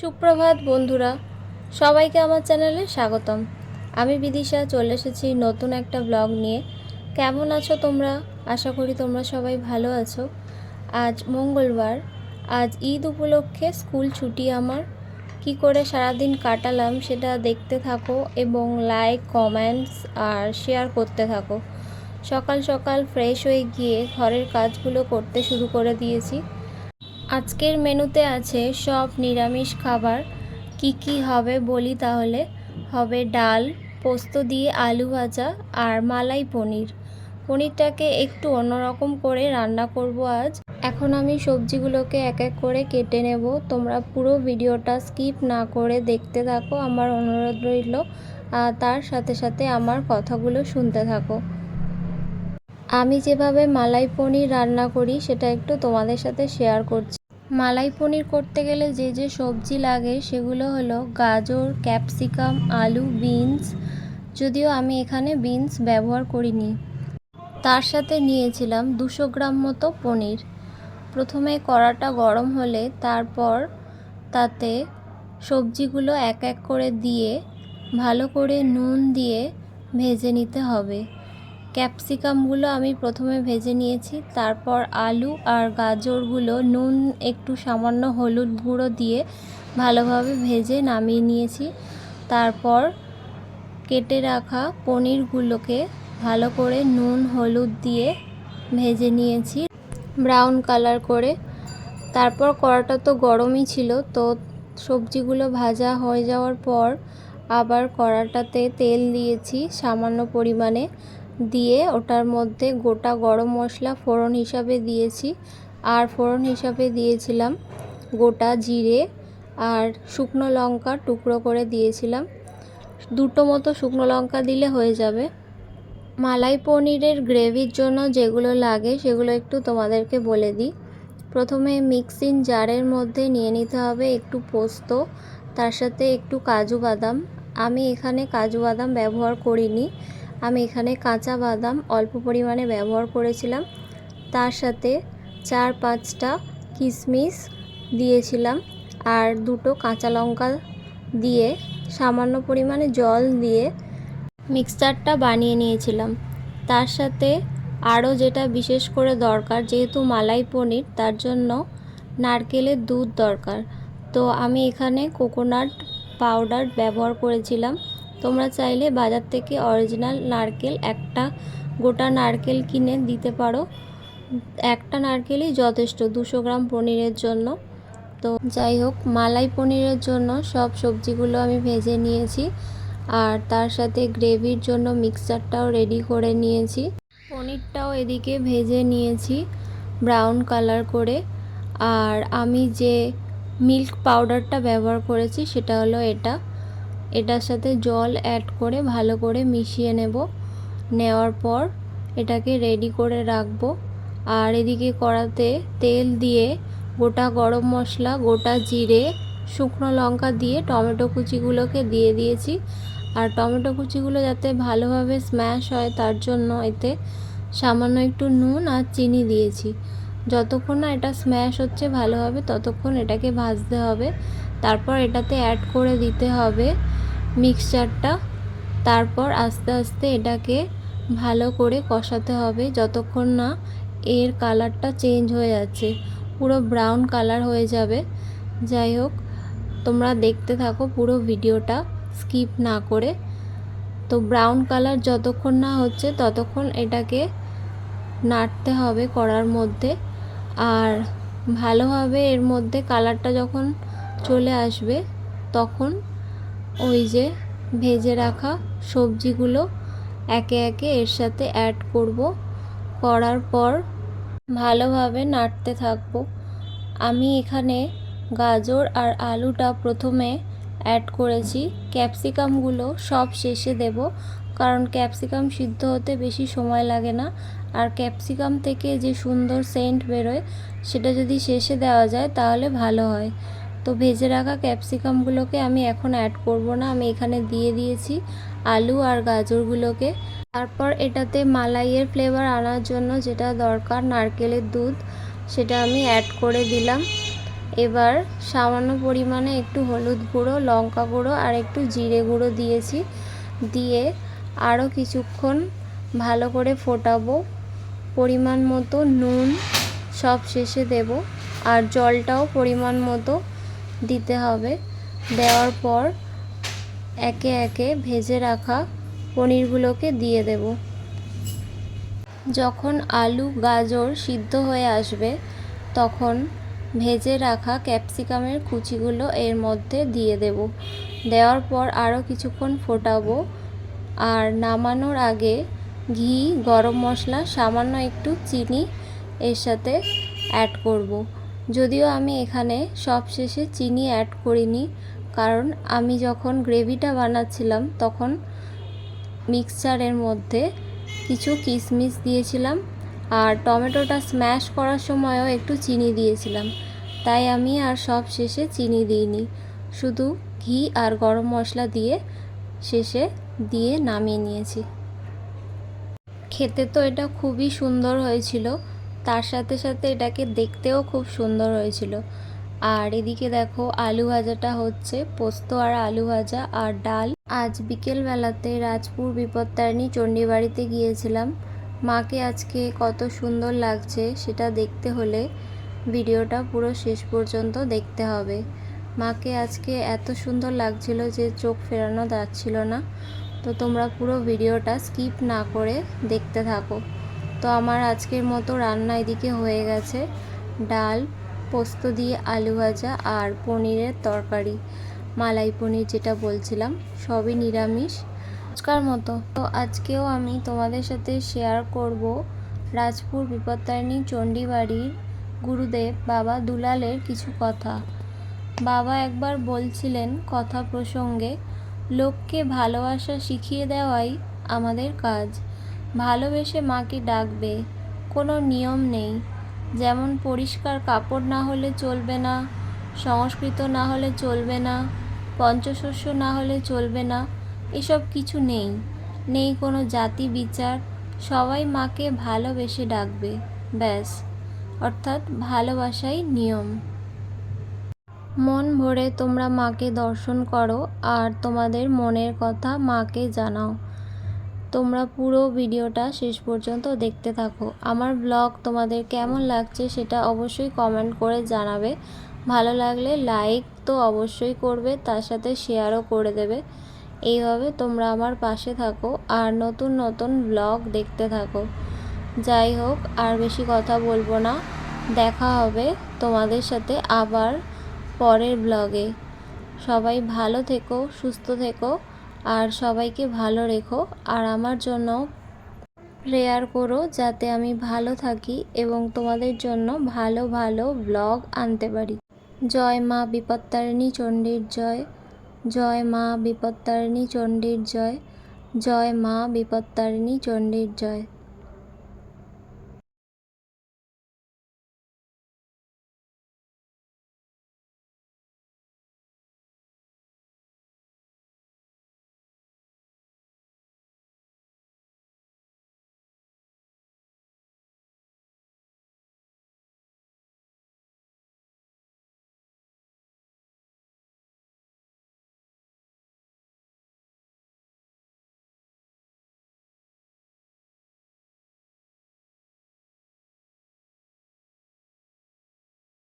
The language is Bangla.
সুপ্রভাত বন্ধুরা, সবাইকে আমার চ্যানেলে স্বাগতম। আমি বিদিশা, চলে এসেছি নতুন একটা ব্লগ নিয়ে। কেমন আছো তোমরা? আশা করি তোমরা সবাই ভালো আছো। আজ মঙ্গলবার, আজ ঈদ উপলক্ষে স্কুল ছুটি আমার। কি করে সারাদিন কাটালাম সেটা দেখতে থাকো এবং লাইক কমেন্টস আর শেয়ার করতে থাকো। সকাল সকাল ফ্রেশ হয়ে গিয়ে ঘরের কাজগুলো করতে শুরু করে দিয়েছি। আজকের মেনুতে আছে সব নিরামিষ খাবার। কি কি হবে বলি তাহলে? হবে ডাল, পোস্ত দিয়ে আলু ভাজা আর মালাই পনির। পনিরটাকে একটু অন্যরকম করে রান্না করব আজ। এখন আমি সবজিগুলোকে এক এক করে কেটে নেব। তোমরা পুরো ভিডিওটা স্কিপ না করে দেখতে থাকো। আমার অনুরোধ রইল তার সাথে সাথে আমার কথাগুলো শুনতে থাকো। আমি যেভাবে মালাই পনির রান্না করি, সেটা একটু তোমাদের সাথে শেয়ার করছি। মালাই পনির করতে গেলে যে যে সবজি লাগে, সেগুলো হলো গাজর ক্যাপসিকাম আলু বিনস যদিও আমি এখানে বিনস ব্যবহার করিনি। তার সাথে নিয়েছিলাম দুশো গ্রাম মতো পনির। প্রথমে কড়াটা গরম হলে তারপর তাতে সবজিগুলো এক এক করে দিয়ে ভালো করে নুন দিয়ে ভেজে নিতে হবে। ক্যাপসিকামগুলো আমি প্রথমে ভেজে নিয়েছি, তারপর আলু আর গাজরগুলো, নুন, একটু সামান্য হলুদ গুঁড়ো দিয়ে ভালোভাবে ভেজে নামিয়ে নিয়েছি। তারপর কেটে রাখা পনিরগুলোকে ভালো করে নুন, হলুদ দিয়ে ভেজে নিয়েছি, ব্রাউন কালার করে। তারপর কড়াটা তো গরমই ছিল, তো সবজিগুলো ভাজা হয়ে যাওয়ার পর আবার কড়াটাতে তেল দিয়েছি সামান্য পরিমাণে। দিয়ে ওটার মধ্যে গোটা গরম মশলা ফোড়ন হিসাবে দিয়েছি। আর ফোড়ন হিসাবে দিয়েছিলাম গোটা জিরে আর শুকনো লঙ্কা টুকরো করে দিয়েছিলাম। দুটো মতো শুকনো লঙ্কা দিলে হয়ে যাবে। মালাই পনিরের গ্রেভির জন্য যেগুলো লাগে সেগুলো একটু তোমাদেরকে বলে দিই। প্রথমে মিক্সিং জারের মধ্যে নিয়ে নিতে হবে একটু পোস্ত, তার সাথে একটু কাজু বাদাম। আমি এখানে কাজু বাদাম ব্যবহার করিনি। আমি এখানে কাঁচা বাদাম অল্প পরিমাণে ব্যবহার করেছিলাম। তার সাথে চার পাঁচটা কিশমিশ দিয়েছিলাম আর দুটো কাঁচা লঙ্কা দিয়ে সামান্য পরিমাণে জল দিয়ে মিক্সচারটা বানিয়ে নিয়েছিলাম। তার সাথে আরও যেটা বিশেষ করে দরকার, যেহেতু মালাই পনির, তার জন্য নারকেলের দুধ দরকার। তো আমি এখানে কোকোনাট পাউডার ব্যবহার করেছিলাম। তোমরা চাইলে বাজার থেকে অরিজিনাল নারকেল, একটা গোটা নারকেল কিনে দিতে পারো। একটা নারকেলই যথেষ্ট, দুশো গ্রাম পনিরের জন্য। তো যাই হোক, মালাই পনিরের জন্য সব সবজিগুলো আমি ভেজে নিয়েছি আর তার সাথে গ্রেভির জন্য মিক্সচারটাও রেডি করে নিয়েছি। পনিরটাও এদিকে ভেজে নিয়েছি ব্রাউন কালার করে। আর আমি যে মিল্ক পাউডারটা ব্যবহার করেছি সেটা হলো এটা। এটার সাথে জল অ্যাড করে ভালো করে মিশিয়ে নেব। নেওয়ার পর এটাকে রেডি করে রাখব। আর এদিকে কড়াতে তেল দিয়ে গোটা গরম মশলা, গোটা জিরে, শুকনো লঙ্কা দিয়ে টমেটো কুচিগুলোকে দিয়ে দিয়েছি। আর টমেটো কুচিগুলো যাতে ভালোভাবে স্ম্যাশ হয় তার জন্য এতে সামান্য একটু নুন আর চিনি দিয়েছি। যতক্ষণ না এটা স্ম্যাশ হচ্ছে ভালোভাবে ততক্ষণ এটাকে ভাজতে হবে। তারপর এটাতে অ্যাড করে দিতে হবে মিক্সচারটা, তারপর আস্তে আস্তে এটাকে ভালো করে কষাতে হবে যতক্ষণ না এর কালারটা চেঞ্জ হয়ে যাচ্ছে। পুরো ব্রাউন কালার হয়ে যাবে। যাই হোক, তোমরা দেখতে থাকো পুরো ভিডিওটা, স্কিপ না করে। তো ব্রাউন কালার যতক্ষণ না হচ্ছে ততক্ষণ এটাকে নাড়তে হবে কড়ার মধ্যে। আর ভালোভাবে এর মধ্যে কালারটা যখন চলে আসবে তখন ওই যে ভেজে রাখা সবজিগুলো একে একে এর সাথে অ্যাড করব। করার পর ভালোভাবে নাড়তে থাকব। আমি এখানে গাজর আর আলুটা প্রথমে অ্যাড করেছি। ক্যাপসিকামগুলো সব শেষে দেব, কারণ ক্যাপসিকাম সিদ্ধ হতে বেশি সময় লাগে না। আর ক্যাপসিকাম থেকে যে সুন্দর সেন্ট বেরোয়, সেটা যদি শেষে দেওয়া যায়, তাহলে ভালো হয়। তো ভেজে রাখা ক্যাপসিকামগুলোকে আমি এখন অ্যাড করব না। আমি এখানে দিয়ে দিয়েছি আলু আর গাজরগুলোকে। তারপর এটাতে মালাইয়ের ফ্লেভার আনার জন্য যেটা দরকার, নারকেলের দুধ, সেটা আমি অ্যাড করে দিলাম। এবার সামান্য পরিমাণে একটু হলুদ গুঁড়ো, লঙ্কা গুঁড়ো আর একটু জিরে গুঁড়ো দিয়েছি। দিয়ে আরও কিছুক্ষণ ভালো করে ফোটাবো। পরিমাণ মতো নুন সব শেষে দেব। আর জলটাও পরিমাণ মতো দিতে হবে। দেওয়ার পর একে একে ভেজে রাখা পনিরগুলোকে দিয়ে দেব। যখন আলু, গাজর সিদ্ধ হয়ে আসবে, তখন ভেজে রাখা ক্যাপসিকামের কুচিগুলো এর মধ্যে দিয়ে দেব। দেওয়ার পর আরও কিছুক্ষণ ফোটাবো। আর নামানোর আগে ঘি, গরম মশলা, সামান্য একটু চিনি এর সাথে অ্যাড করব। যদিও আমি এখানে সবশেষে চিনি অ্যাড করিনি, কারণ আমি যখন গ্রেভিটা বানাচ্ছিলাম তখন মিক্সচারের মধ্যে কিছু কিশমিশ দিয়েছিলাম আর টমেটোটা স্ম্যাশ করার সময়ও একটু চিনি দিয়েছিলাম। তাই আমি আর সব শেষে চিনি দিইনি। শুধু ঘি আর গরম মশলা দিয়ে শেষে দিয়ে নামিয়ে নিয়েছি। খেতে তো এটা খুবই সুন্দর হয়েছিল। তার সাথে সাথে এটাকে দেখতেও খুব সুন্দর হয়েছিল। আর এদিকে দেখো আলু ভাজাটা হচ্ছে, পোস্ত আর আলু ভাজা আর ডাল। আজ বিকেলবেলাতে রাজপুর বিপত্তারিণী চণ্ডীবাড়িতে গিয়েছিলাম। মাকে আজকে কত সুন্দর লাগছে সেটা দেখতে হলে ভিডিওটা পুরো শেষ পর্যন্ত দেখতে হবে। মাকে আজকে এত সুন্দর লাগছিল যে চোখ ফেরানো যাচ্ছিল না। তো তোমরা পুরো ভিডিওটা স্কিপ না করে দেখতে থাকো। তো আমার আজকের মতো রান্না এদিকে হয়ে গেছে। ডাল, পোস্ত দিয়ে আলু ভাজা আর পনিরের তরকারি। মালাই পনির যেটা বলছিলাম, সবই নিরামিষ। আজকার মতো। তো আজকেও আমি তোমাদের সাথে শেয়ার করব রাজপুর বিপত্তারিণী চণ্ডীবাড়ির গুরুদেব বাবা দুলালের কিছু কথা। বাবা একবার বলছিলেন কথা প্রসঙ্গে, লোককে ভালোবাসা শিখিয়ে দেওয়াই আমাদের কাজ। ভালোবেসে মাকে ডাকবে, কোনো নিয়ম নেই। যেমন পরিষ্কার কাপড় না হলে চলবে না, সংস্কৃত না হলে চলবে না, পঞ্চশস্য না হলে চলবে না, এসব কিছু নেই। নেই কোনো জাতি বিচার, সবাই মাকে ভালোবেসে ডাকবে, ব্যাস। অর্থাৎ ভালোবাসাই নিয়ম। মন ভরে তোমরা মাকে দর্শন করো, আর তোমাদের মনের কথা মাকে জানাও। তোমরা পুরো ভিডিওটা শেষ পর্যন্ত দেখতে থাকো। আমার ব্লগ তোমাদের কেমন লাগছে সেটা অবশ্যই কমেন্ট করে জানাবে। ভালো লাগলে লাইক তো অবশ্যই করবে, তার সাথে শেয়ারও করে দেবে। এইভাবে তোমরা আমার পাশে থাকো আর নতুন নতুন ব্লগ দেখতে থাকো। যাই হোক, আর বেশি কথা বলব না। দেখা হবে তোমাদের সাথে আবার পরের ব্লগে। সবাই ভালো থেকো, সুস্থ থেকো। আর সবাইকে ভালো রেখো। আর আমার জন্য প্রেয়ার করো যাতে আমি ভালো থাকি এবং তোমাদের জন্য ভালো ভালো ব্লগ আনতে পারি। জয় মা বিপত্তারিণী চণ্ডীর জয়। জয় মা বিপত্তারিণী চণ্ডীর জয়। জয় মা বিপত্তারিণী চণ্ডীর জয়।